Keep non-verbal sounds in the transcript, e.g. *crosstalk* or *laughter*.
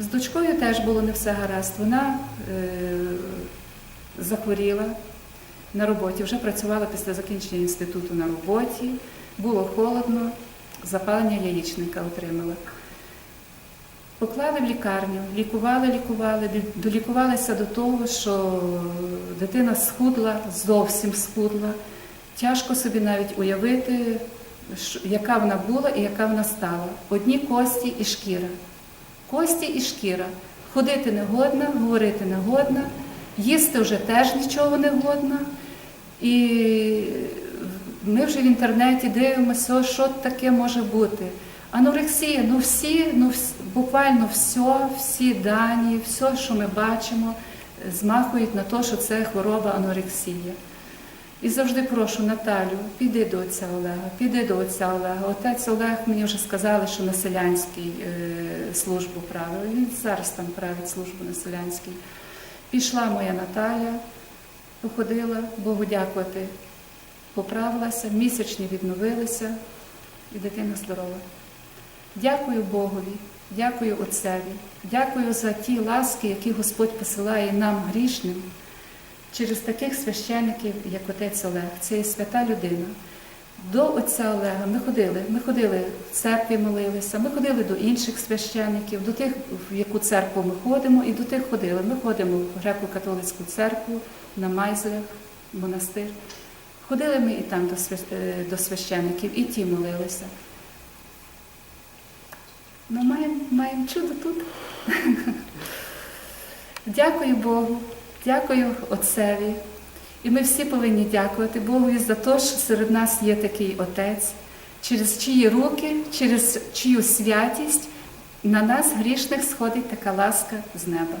З дочкою теж було не все гаразд. Вона е, захворіла на роботі, вже працювала після закінчення інституту на роботі, було холодно, запалення яєчника отримала. Поклали в лікарню, лікували, лікували, дол- долікувалися до того, що дитина схудла, зовсім схудла. Тяжко собі навіть уявити, яка вона була і яка вона стала. Одні кості і шкіра. Кості і шкіра. Ходити не годна, говорити не годна, їсти вже теж нічого не годна. І ми вже в інтернеті дивимося, що таке може бути. Анорексія, ну всі, ну буквально все, всі дані, все, що ми бачимо, змахують на те, що це хвороба анорексія. І завжди прошу Наталю, піди до отця Олега, піди до отця Олега. Отець Олег мені вже сказали, що на селянській е, службу правив. Він зараз там править службу на селянській. Пішла моя Наталя, походила, Богу дякувати, поправилася, місячні відновилися, і дитина здорова. Дякую Богові, дякую Отцеві, дякую за ті ласки, які Господь посилає нам грішним через таких священиків, як отець Олег. Це є свята людина. До отця Олега ми ходили, ми ходили в церкві, молилися, ми ходили до інших священиків, до тих, в яку церкву ми ходимо, і до тих ходили. Ми ходимо в греко-католицьку церкву, на Майзлях, монастир. Ходили ми і там е, до священиків, і ті молилися. Ну, маємо, маємо чудо тут. *laughs* Дякую Богу, дякую Отцеві. І ми всі повинні дякувати Богу за те, що серед нас є такий Отець, через чиї руки, через чию святість на нас, грішних, сходить така ласка з неба.